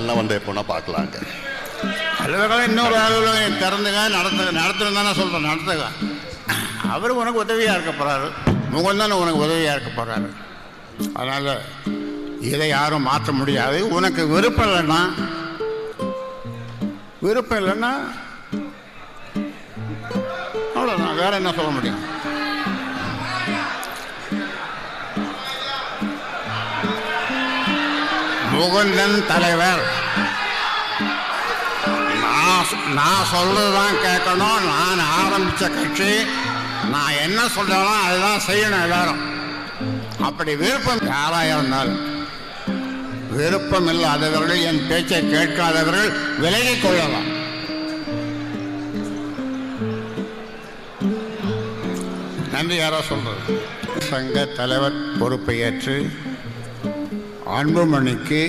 எல்லாம் வந்து எப்போனா பார்க்கலாங்க. அலுவலகம் இன்னொரு அலுவலகம் திறந்துங்க நடத்துங்க நடத்துன்னு தானே சொல்கிறேன் நடத்துங்க. அவர் உனக்கு உதவியாக இருக்க போகிறாரு முகம் தானே உனக்கு உதவியாக இருக்க போகிறாரு அதனால் இதை யாரும் மாற்ற முடியாது. உனக்கு விருப்பம் இல்லைன்னா விருப்பம் இல்லைன்னா அவ்வளோதான் வேறு என்ன சொல்ல முடியும்? முகுந்தன் தலைவர். நான் சொ- நான் தான் கேட்கணும். நான் ஆரம்பித்த கட்சி. நான் என்ன சொல்றேனோ அதுதான் செய்யணும் எல்லாரும். அப்படி விருப்பம் யாராக இருந்தாலும் விருப்பம் இல்லாதவர்கள் என் பேச்சை கேட்காதவர்கள் விலகிக் கொள்ளலாம். நன்றி யாரோ சொல்றது? சங்க தலைவர் பொறுப்பை ஏற்று அன்புமணிக்கு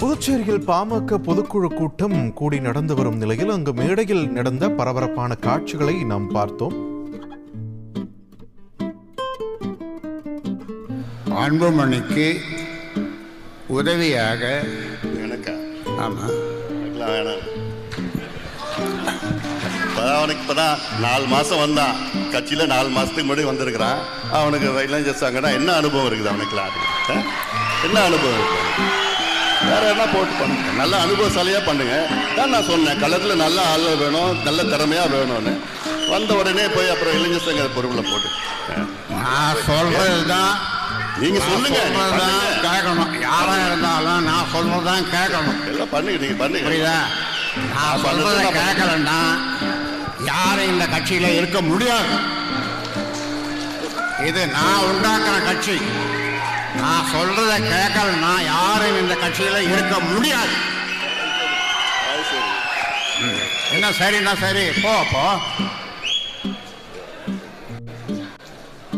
புதுச்சேரியில் பாமக பொதுக்குழு கூட்டம் கூடி நடந்து வரும் நிலையில் அங்கு மேடையில் நடந்த பரபரப்பான காட்சிகளை நாம் பார்த்தோம். அன்புமணிக்கு உதவியாக. எனக்கா? ஆமாம் எனக்குலாம் வேணாம். அவனுக்கு இப்போதான் நாலு மாதம் வந்தான். கட்சியில் நாலு மாதத்துக்கு முன்னாடி வந்திருக்கிறான். அவனுக்கு இளைஞர் சங்கன்னா என்ன அனுபவம் இருக்குது அவனுக்குலாம்? என்ன அனுபவம் இருக்கு அவனுக்கு? வேற என்ன போட்டு பண்ணுங்க? நல்ல அனுபவசாலியாக பண்ணுங்க. தான் நான் சொன்னேன் களத்தில் நல்ல ஆள் வேணும் நல்ல திறமையாக வேணும்னு. வந்த உடனே போய் அப்புறம் இளைஞர் சங்க பொறுப்பில் போட்டு. நான் சொல்றது தான் நீங்க சொல்லுங்க. கேட்கணும். யாரா இருந்தாலும் நான் சொல்றது தான் கேட்கணும். எல்லாம் பண்ணுங்க நீங்க பண்ணுங்க. புரியுதா? நான் சொல்றதை கேட்கலன்னா யாரும் இந்த கட்சியில இருக்க முடியாது. இது நான் உண்டாக்குற கட்சி. நான் சொல்றதை கேட்கலன்னா யாரும் இந்த கட்சியில இருக்க முடியாது. அது சரி என்ன சரி? போ போ.